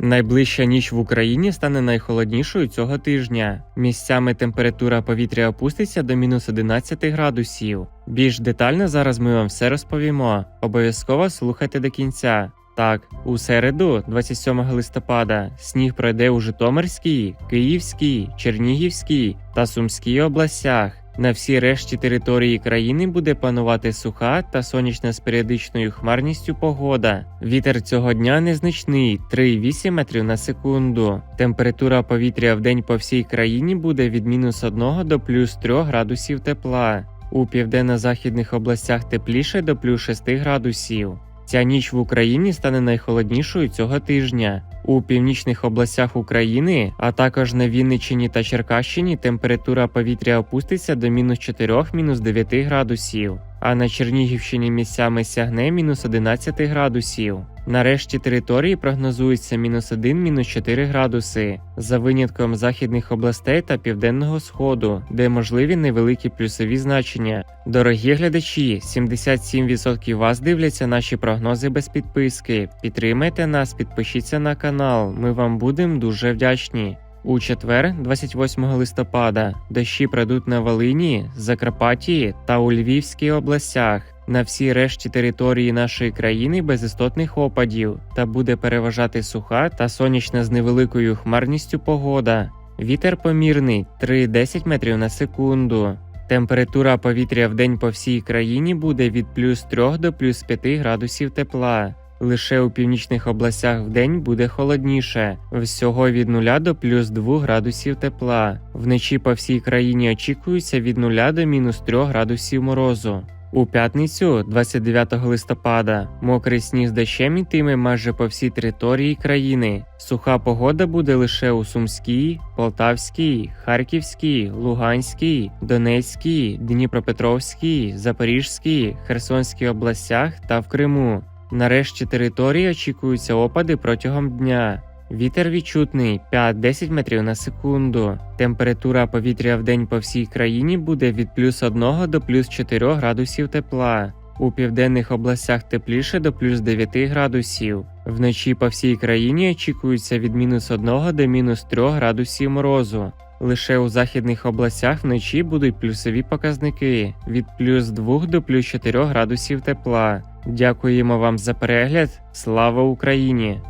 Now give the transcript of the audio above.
Найближча ніч в Україні стане найхолоднішою цього тижня. Місцями температура повітря опуститься до мінус 11 градусів. Більш детально зараз ми вам все розповімо. Обов'язково слухайте до кінця. Так, у середу, 27 листопада, сніг пройде у Житомирській, Київській, Чернігівській та Сумській областях. На всій решті території країни буде панувати суха та сонячна з періодичною хмарністю погода. Вітер цього дня незначний 3,8 метрів на секунду. Температура повітря в день по всій країні буде від мінус 1 до плюс 3 градусів тепла. У південно-західних областях тепліше до плюс 6 градусів. Ця ніч в Україні стане найхолоднішою цього тижня. У північних областях України, а також на Вінниччині та Черкащині температура повітря опуститься до мінус 4 мінус 9 градусів, а на Чернігівщині місцями сягне мінус 11 градусів. На решті території прогнозується мінус 1 мінус 4 градуси, за винятком західних областей та південного сходу, де можливі невеликі плюсові значення. Дорогі глядачі, 77% вас дивляться наші прогнози без підписки. Підтримайте нас, підпишіться на канал. Ми вам будемо дуже вдячні. У четвер, 28 листопада, дощі пройдуть на Волині, Закарпатті та у Львівській областях. На всій решті території нашої країни без істотних опадів та буде переважати суха та сонячна з невеликою хмарністю погода. Вітер помірний 3-10 метрів на секунду. Температура повітря в день по всій країні буде від плюс 3 до плюс 5 градусів тепла. Лише у північних областях в день буде холодніше, всього від 0 до плюс 2 градусів тепла. Вночі по всій країні очікується від 0 до мінус 3 градусів морозу. У п'ятницю, 29 листопада, мокрий сніг з дощем ітиме майже по всій території країни. Суха погода буде лише у Сумській, Полтавській, Харківській, Луганській, Донецькій, Дніпропетровській, Запорізькій, Херсонській областях та в Криму. Нарешті території очікуються опади протягом дня. Вітер відчутний 5-10 метрів на секунду. Температура повітря в день по всій країні буде від плюс 1 до плюс 4 градусів тепла. У південних областях тепліше до плюс 9 градусів. Вночі по всій країні очікується від мінус 1 до мінус 3 градусів морозу. Лише у західних областях вночі будуть плюсові показники від плюс 2 до плюс 4 градусів тепла. Дякуємо вам за перегляд. Слава Україні!